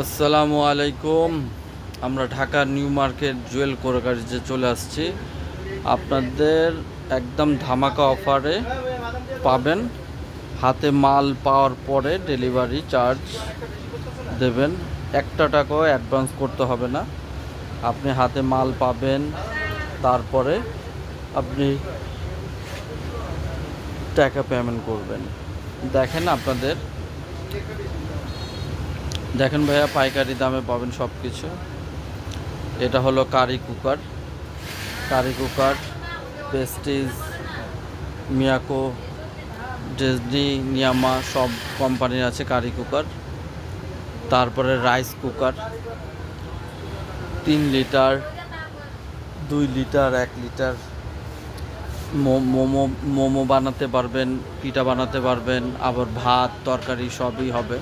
আসসালামু আলাইকুম। আমরা ঢাকা নিউ মার্কেট জুয়েল কোরগারিজে চলে আসছি। আপনাদের একদম ধামাকা অফারে পাবেন। হাতে মাল পাওয়ার পরে ডেলিভারি চার্জ দেবেন। একটা টাকাও অ্যাডভান্স করতে হবে না। আপনি হাতে মাল পাবেন, তারপরে আপনি টাকা পেমেন্ট করবেন। দেখেন আপনাদের দেখেন ভাইয়া, পাইকারি দামে পাবেন সব কিছু এটা হলো curry cooker. Curry cooker, Prestige, Miyako Disney নিয়ামা, সব কোম্পানির আছে কারি কুকার। তারপরে রাইস কুকার, তিন লিটার, দুই লিটার, এক লিটার। মোমো মোমো বানাতে পারবেন, পিঠা বানাতে পারবেন, আবার ভাত, তরকারি সবই হবে।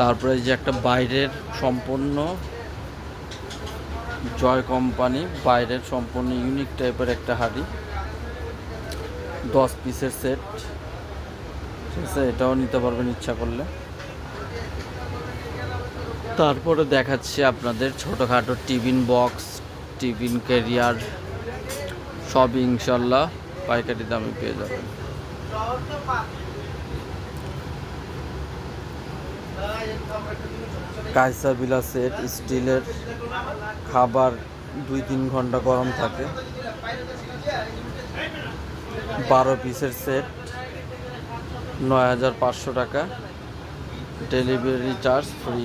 তারপরে যে একটা বাইরের সম্পূর্ণ জয় কোম্পানি, বাইরের সম্পূর্ণ ইউনিক টাইপের একটা হাড়ি। দশ পিসের সেট ঠিক আছে, এটাও নিতে পারবেন ইচ্ছা করলে। তারপরে দেখাচ্ছি আপনাদের ছোটোখাটো টিফিন বক্স, টিফিন ক্যারিয়ার। সব ইনশাল্লাহ পাইকারি দামে পেয়ে যাবেন। কাইসা বিলা সেট স্টিলের খাবার দুই তিন ঘণ্টা গরম থাকে। বারো পিসের সেট, নয় হাজার পাঁচশো টাকা। Delivery charge free.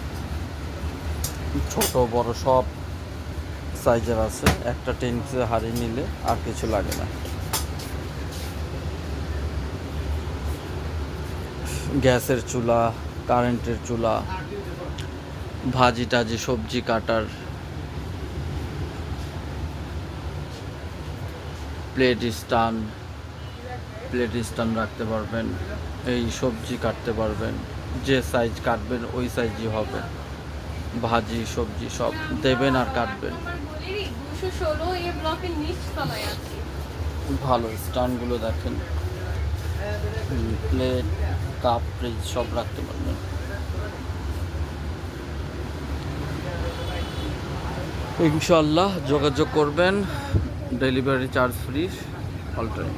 ছোট, বড় সব সাইজের আছে। একটা টেন পিসের হাড়ি নিলে আর কিছু লাগে না। গ্যাসের চুলা কারেন্টের চুলা, ভাজি টাজি, সবজি কাটার প্লেট স্টান প্লেট স্টান রাখতে পারবেন, এই সবজি কাটতে পারবেন, যে সাইজ কাটবেন, ওই সাইজই হবে। ভাজি, সবজি সব দেবেন আর কাটবেন। ভালো স্টানগুলো দেখেন। প্লেট কাপ ফ্রিজ সব রাখতে পারবেন। ইনশাল্লাহ যোগাযোগ করবেন। Delivery charge free all time